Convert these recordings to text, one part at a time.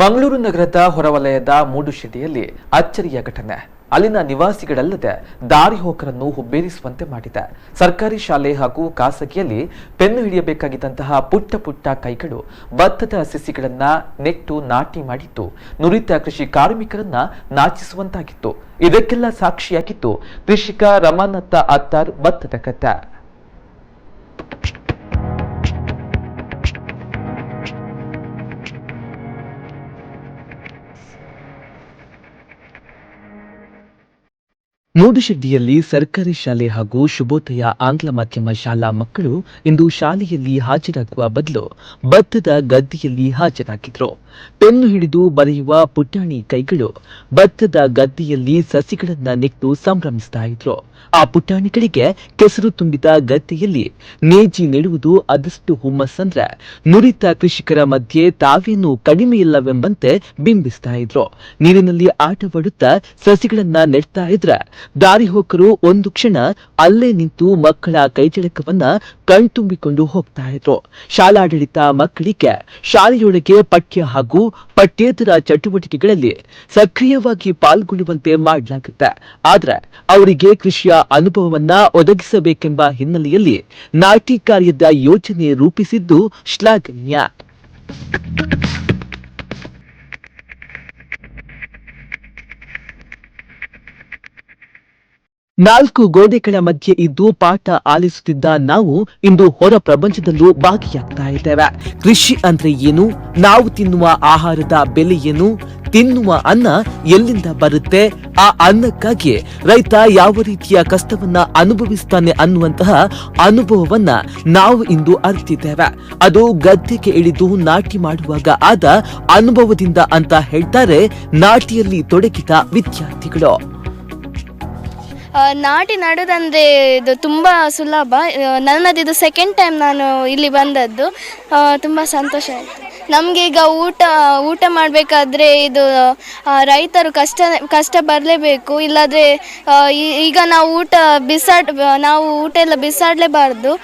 ಮಂಗಳೂರು ನಗರದ ಹೊರವಲಯದ ಮೂಡುಶೆಟ್ಟಿಯಲ್ಲಿ ಅಚ್ಚರಿಯ ಘಟನೆ. ಅಲ್ಲಿನ ನಿವಾಸಿಗಳಲ್ಲದೆ ದಾರಿ ಹೋಕರನ್ನು ಹುಬ್ಬೇರಿಸುವಂತೆ ಮಾಡಿದೆ. ಸರ್ಕಾರಿ ಶಾಲೆ ಹಾಗೂ ಖಾಸಗಿಯಲ್ಲಿ ಪೆನ್ನು ಹಿಡಿಯಬೇಕಾಗಿದ್ದಂತಹ ಪುಟ್ಟ ಪುಟ್ಟ ಕೈಗಳು ಭತ್ತದ ಸಸಿಗಳನ್ನ ನೆಟ್ಟು ನಾಟಿ ಮಾಡಿತ್ತು ನುರಿತ ಕೃಷಿ ಕಾರ್ಮಿಕರನ್ನ ನಾಚಿಸುವಂತಾಗಿತ್ತು. ಇದಕ್ಕೆಲ್ಲ ಸಾಕ್ಷಿಯಾಗಿತ್ತು ಕೃಷಿಕ ರಮಾನತ್ತ ಅತ್ತಾರ್ ಭತ್ತದ ಕತೆ ಮೂಡುಶೆಡ್ಡಿಯಲ್ಲಿ ಸರ್ಕಾರಿ ಶಾಲೆ ಹಾಗೂ ಶುಭೋದಯ ಆಂಗ್ಲ ಮಾಧ್ಯಮ ಶಾಲಾ ಮಕ್ಕಳು ಇಂದು ಶಾಲೆಯಲ್ಲಿ ಹಾಜರಾಗುವ ಬದಲು ಭತ್ತದ ಗದ್ದೆಯಲ್ಲಿ ಹಾಜರಾಗಿದ್ರು. ಪೆನ್ನು ಹಿಡಿದು ಬರೆಯುವ ಪುಟಾಣಿ ಕೈಗಳು ಭತ್ತದ ಗದ್ದೆಯಲ್ಲಿ ಸಸಿಗಳನ್ನ ನೆಟ್ಟು ಸಂಭ್ರಮಿಸ್ತಾ ಇದ್ರು. ಆ ಪುಟಾಣಿಗಳಿಗೆ ಕೆಸರು ತುಂಬಿದ ಗದ್ದೆಯಲ್ಲಿ ನೇಜಿ ನೆಡುವುದು ಅದಷ್ಟು ಹುಮ್ಮಸ್ಸಂದ್ರೆ ನುರಿತ ಕೃಷಿಕರ ಮಧ್ಯೆ ತಾವೇನು ಕಡಿಮೆ ಇಲ್ಲವೆಂಬಂತೆ ಬಿಂಬಿಸ್ತಾ ಇದ್ರು. ನೀರಿನಲ್ಲಿ ಆಟವಾಡುತ್ತಾ ಸಸಿಗಳನ್ನ ನೆಡ್ತಾ ಇದ್ರೆ ದಾರಿ ಹೋಕರು ಒಂದು ಕ್ಷಣ ಅಲ್ಲೇ ನಿಂತು ಮಕ್ಕಳ ಕೈಚಳಕವನ್ನ ಕಣ್ತುಂಬಿಕೊಂಡು ಹೋಗ್ತಾ ಇದ್ರು. ಶಾಲಾಡಳಿತ ಮಕ್ಕಳಿಗೆ ಶಾಲೆಯೊಳಗೆ ಪಠ್ಯ ಹಾಗೂ ಪಠ್ಯೇತರ ಚಟುವಟಿಕೆಗಳಲ್ಲಿ ಸಕ್ರಿಯವಾಗಿ ಪಾಲ್ಗೊಳ್ಳುವಂತೆ ಮಾಡಲಾಗುತ್ತೆ. ಆದ್ರೆ ಅವರಿಗೆ ಕೃಷಿಯ ಅನುಭವವನ್ನ ಒದಗಿಸಬೇಕೆಂಬ ಹಿನ್ನೆಲೆಯಲ್ಲಿ ನಾಟಿ ಕಾರ್ಯದ ಯೋಜನೆ ರೂಪಿಸಿದ್ದು ಶ್ಲಾಘನೀಯ. ನಾಲ್ಕು ಗೋಡೆಗಳ ಮಧ್ಯೆ ಇದ್ದು ಪಾಠ ಆಲಿಸುತ್ತಿದ್ದ ನಾವು ಇಂದು ಹೊರ ಪ್ರಪಂಚದಲ್ಲೂ ಭಾಗಿಯಾಗ್ತಾ ಇದ್ದೇವೆ. ಕೃಷಿ ಅಂದ್ರೆ ಏನು? ನಾವು ತಿನ್ನುವ ಆಹಾರದ ಬೆಲೆ ಏನು? ತಿನ್ನುವ ಅನ್ನ ಎಲ್ಲಿಂದ ಬರುತ್ತೆ? ಆ ಅನ್ನಕ್ಕಾಗಿ ರೈತ ಯಾವ ರೀತಿಯ ಕಷ್ಟವನ್ನ ಅನುಭವಿಸ್ತಾನೆ ಅನ್ನುವಂತಹ ಅನುಭವವನ್ನ ನಾವು ಇಂದು ಅರಿತಿದ್ದೇವೆ. ಅದು ಗದ್ದೆಗೆ ಇಳಿದು ನಾಟಿ ಮಾಡುವಾಗ ಆದ ಅನುಭವದಿಂದ ಅಂತ ಹೇಳ್ತಾರೆ ನಾಟಿಯಲ್ಲಿ ತೊಡಗಿದ ವಿದ್ಯಾರ್ಥಿಗಳು. ನಾಟಿ ನಡುವುದಂದ್ರೆ ಇದು ತುಂಬ ಸುಲಭ. ನನ್ನದು ಇದು ಸೆಕೆಂಡ್ ಟೈಮ್ ನಾನು ಇಲ್ಲಿ ಬಂದದ್ದು. ತುಂಬ ಸಂತೋಷ ಆಯಿತು. ನಮಗೆ ಈಗ ಊಟ ಊಟ ಮಾಡಬೇಕಾದ್ರೆ ಇದು ರೈತರು ಕಷ್ಟ ಕಷ್ಟ ಬರಲೇಬೇಕು. ಇಲ್ಲಾದರೆ ಈಗ ನಾವು ಊಟ ಬಿಸಾಡ್, ನಾವು ಊಟ ಎಲ್ಲ ಬಿಸಾಡಲೇಬಾರ್ದು.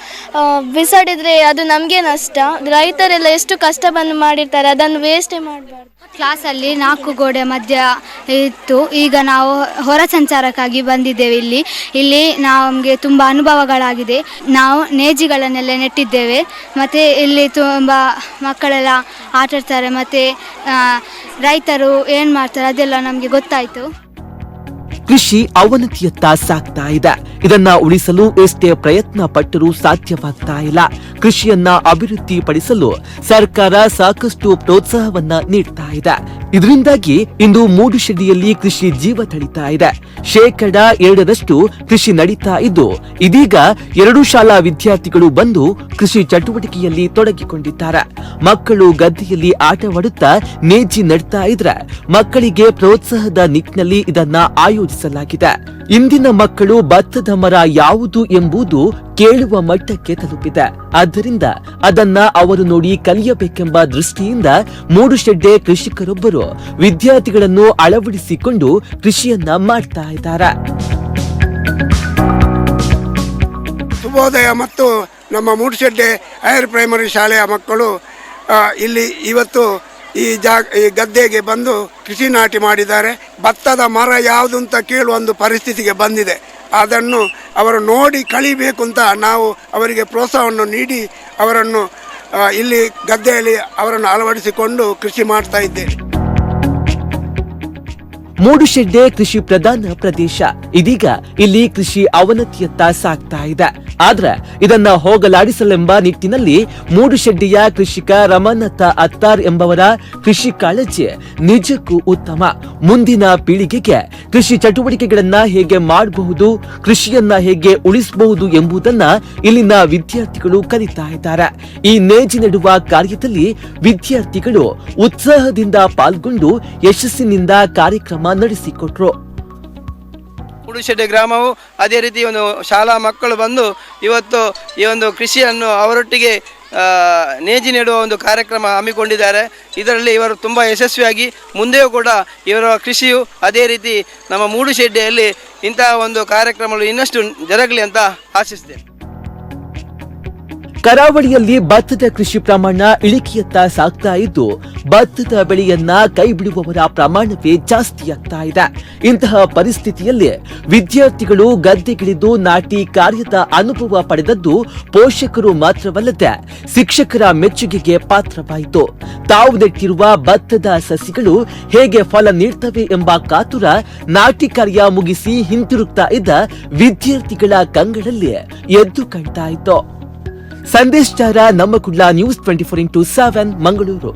ಬಿಸಾಡಿದರೆ ಅದು ನಮಗೆ ನಷ್ಟ. ರೈತರೆಲ್ಲ ಎಷ್ಟು ಕಷ್ಟ ಬಂದು ಮಾಡಿರ್ತಾರೆ, ಅದನ್ನು ವೇಸ್ಟೇ ಮಾಡಬಾರ್ದು. ಕ್ಲಾಸಲ್ಲಿ ನಾಲ್ಕು ಗೋಡೆ ಮಧ್ಯ ಇತ್ತು. ಈಗ ನಾವು ಹೊರ ಸಂಚಾರಕ್ಕಾಗಿ ಬಂದಿದ್ದೇವೆ ಇಲ್ಲಿ. ಇಲ್ಲಿ ನಮಗೆ ತುಂಬ ಅನುಭವಗಳಾಗಿದೆ. ನಾವು ನೇಜಿಗಳನ್ನೆಲ್ಲ ನೆಟ್ಟಿದ್ದೇವೆ. ಮತ್ತು ಇಲ್ಲಿ ತುಂಬ ಮಕ್ಕಳೆಲ್ಲ ಆಟಾಡ್ತಾರೆ ಮತ್ತೆ ರೈತರು ಏನು ಮಾಡ್ತಾರೆ ಅದೆಲ್ಲ ನಮಗೆ ಗೊತ್ತಾಯ್ತು. ಕೃಷಿ ಅವನತಿಯತ್ತ ಸಾಗ್ತಾ ಇದೆ. ಇದನ್ನ ಉಳಿಸಲು ಎಷ್ಟೇ ಪ್ರಯತ್ನ ಪಟ್ಟರೂ ಸಾಧ್ಯವಾಗ್ತಾ ಇಲ್ಲ. ಕೃಷಿಯನ್ನ ಅಭಿವೃದ್ಧಿಪಡಿಸಲು ಸರ್ಕಾರ ಸಾಕಷ್ಟು ಪ್ರೋತ್ಸಾಹವನ್ನ ನೀಡ್ತಾ ಇದೆ. ಇದರಿಂದಾಗಿ ಇಂದು ಮೂಡುಶೆಡಿಯಲ್ಲಿ ಕೃಷಿ ಜೀವ ತಳಿತಾ ಇದೆ. ಶೇಕಡ ಎರಡರಷ್ಟು ಕೃಷಿ ನಡೀತಾ ಇದ್ದು, ಇದೀಗ ಎರಡು ಶಾಲಾ ವಿದ್ಯಾರ್ಥಿಗಳು ಬಂದು ಕೃಷಿ ಚಟುವಟಿಕೆಯಲ್ಲಿ ತೊಡಗಿಕೊಂಡಿದ್ದಾರೆ. ಮಕ್ಕಳು ಗದ್ದೆಯಲ್ಲಿ ಆಟವಾಡುತ್ತಾ ನೇಜಿ ನಡ್ತಾ ಇದ್ರೆ ಮಕ್ಕಳಿಗೆ ಪ್ರೋತ್ಸಾಹದ ನಿಟ್ಟಿನಲ್ಲಿ ಇದನ್ನ ಆಯೋಜಿಸಲಾಗಿದೆ. ಇಂದಿನ ಮಕ್ಕಳು ಭತ್ತದ ಮರ ಯಾವುದು ಎಂಬುದು ಕೇಳುವ ಮಟ್ಟಕ್ಕೆ ತಲುಪಿದೆ. ಆದ್ದರಿಂದ ಅದನ್ನ ಅವರು ನೋಡಿ ಕಲಿಯಬೇಕೆಂಬ ದೃಷ್ಟಿಯಿಂದ ಮೂಡುಶೆಡ್ಡೆ ಕೃಷಿಕರೊಬ್ಬರು ವಿದ್ಯಾರ್ಥಿಗಳನ್ನು ಅಳವಡಿಸಿಕೊಂಡು ಕೃಷಿಯನ್ನ ಮಾಡ್ತಾ ಇದ್ದಾರೆ. ಶುಭೋದಯ ಮತ್ತು ನಮ್ಮ ಮೂಡುಶೆಡ್ಡೆ ಹೈಯರ್ ಪ್ರೈಮರಿ ಶಾಲೆಯ ಮಕ್ಕಳು ಇಲ್ಲಿ ಇವತ್ತು ಈ ಜಾಗ ಈ ಗದ್ದೆಗೆ ಬಂದು ಕೃಷಿ ನಾಟಿ ಮಾಡಿದ್ದಾರೆ. ಭತ್ತದ ಮರ ಯಾವುದು ಅಂತ ಕೇಳುವ ಒಂದು ಪರಿಸ್ಥಿತಿಗೆ ಬಂದಿದೆ. ಅದನ್ನು ಅವರು ನೋಡಿ ಕಲಿಬೇಕು ಅಂತ ನಾವು ಅವರಿಗೆ ಪ್ರೋತ್ಸಾಹವನ್ನು ನೀಡಿ ಅವರನ್ನು ಇಲ್ಲಿ ಗದ್ದೆಯಲ್ಲಿ ಅವರನ್ನು ಅಳವಡಿಸಿಕೊಂಡು ಕೃಷಿ ಮಾಡ್ತಾ ಇದ್ದೇವೆ. ಮೂಡುಶೆಡ್ಡೆ ಕೃಷಿ ಪ್ರಧಾನ ಪ್ರದೇಶ. ಇದೀಗ ಇಲ್ಲಿ ಕೃಷಿ ಅವನತಿಯತ್ತ ಸಾಗ್ತಾ ಇದೆ. ಆದ್ರೆ ಇದನ್ನ ಹೋಗಲಾಡಿಸಲೆಂಬ ನಿಟ್ಟಿನಲ್ಲಿ ಮೂಡುಶೆಡ್ಡಿಯ ಕೃಷಿಕ ರಮನಾಥ ಅತ್ತಾರ್ ಎಂಬವರ ಕೃಷಿ ಕಾಳಜಿ ನಿಜಕ್ಕೂ ಉತ್ತಮ. ಮುಂದಿನ ಪೀಳಿಗೆಗೆ ಕೃಷಿ ಚಟುವಟಿಕೆಗಳನ್ನ ಹೇಗೆ ಮಾಡಬಹುದು, ಕೃಷಿಯನ್ನ ಹೇಗೆ ಉಳಿಸಬಹುದು ಎಂಬುದನ್ನ ಇಲ್ಲಿನ ವಿದ್ಯಾರ್ಥಿಗಳು ಕಲಿತಾ ಇದ್ದಾರೆ. ಈ ನೇಜಿ ನೆಡುವ ಕಾರ್ಯದಲ್ಲಿ ವಿದ್ಯಾರ್ಥಿಗಳು ಉತ್ಸಾಹದಿಂದ ಪಾಲ್ಗೊಂಡು ಯಶಸ್ಸಿನಿಂದ ಕಾರ್ಯಕ್ರಮ ನಡೆಸಿಕೊಟ್ರು. ಉಡುಶೆಡ್ಡೆ ಗ್ರಾಮವು ಅದೇ ರೀತಿ ಒಂದು ಶಾಲಾ ಮಕ್ಕಳು ಬಂದು ಇವತ್ತು ಈ ಒಂದು ಕೃಷಿಯನ್ನು ಅವರೊಟ್ಟಿಗೆ ನೇಜಿ ನೀಡುವ ಒಂದು ಕಾರ್ಯಕ್ರಮ ಹಮ್ಮಿಕೊಂಡಿದ್ದಾರೆ. ಇದರಲ್ಲಿ ಇವರು ತುಂಬ ಯಶಸ್ವಿಯಾಗಿ ಮುಂದೆಯೂ ಕೂಡ ಇವರ ಕೃಷಿಯು ಅದೇ ರೀತಿ ನಮ್ಮ ಮೂಡುಶೆಡ್ಡೆಯಲ್ಲಿ ಇಂತಹ ಒಂದು ಕಾರ್ಯಕ್ರಮಗಳು ಇನ್ನಷ್ಟು ಜರಗಲಿ ಅಂತ ಆಶಿಸ್ತೇನೆ. ಕರಾವಳಿಯಲ್ಲಿ ಭತ್ತದ ಕೃಷಿ ಪ್ರಮಾಣ ಇಳಿಕೆಯತ್ತ ಸಾಗ್ತಾ ಇದ್ದು, ಭತ್ತದ ಬೆಳೆಯನ್ನ ಕೈ ಬಿಡುವವರ ಪ್ರಮಾಣವೇ ಜಾಸ್ತಿಯಾಗ್ತಾ ಇದೆ. ಇಂತಹ ಪರಿಸ್ಥಿತಿಯಲ್ಲಿ ವಿದ್ಯಾರ್ಥಿಗಳು ಗದ್ದೆಗಿಳಿದು ನಾಟಿ ಕಾರ್ಯದ ಅನುಭವ ಪಡೆದದ್ದು ಪೋಷಕರು ಮಾತ್ರವಲ್ಲದೆ ಶಿಕ್ಷಕರ ಮೆಚ್ಚುಗೆಗೆ ಪಾತ್ರವಾಯಿತು. ತಾವು ನೆಟ್ಟಿರುವ ಭತ್ತದ ಸಸಿಗಳು ಹೇಗೆ ಫಲ ನೀಡ್ತವೆ ಎಂಬ ಕಾತುರ ನಾಟಿ ಕಾರ್ಯ ಮುಗಿಸಿ ಹಿಂತಿರುಗ್ತಾ ಇದ್ದ ವಿದ್ಯಾರ್ಥಿಗಳ ಕಂಗಳಲ್ಲಿ ಎದ್ದು ಕಾಣ್ತಾ ಇತ್ತು. ಸಂದೇಶ್ ಚಾರ ನಮ್ಮ Kudla news twenty four into seven Mangaluru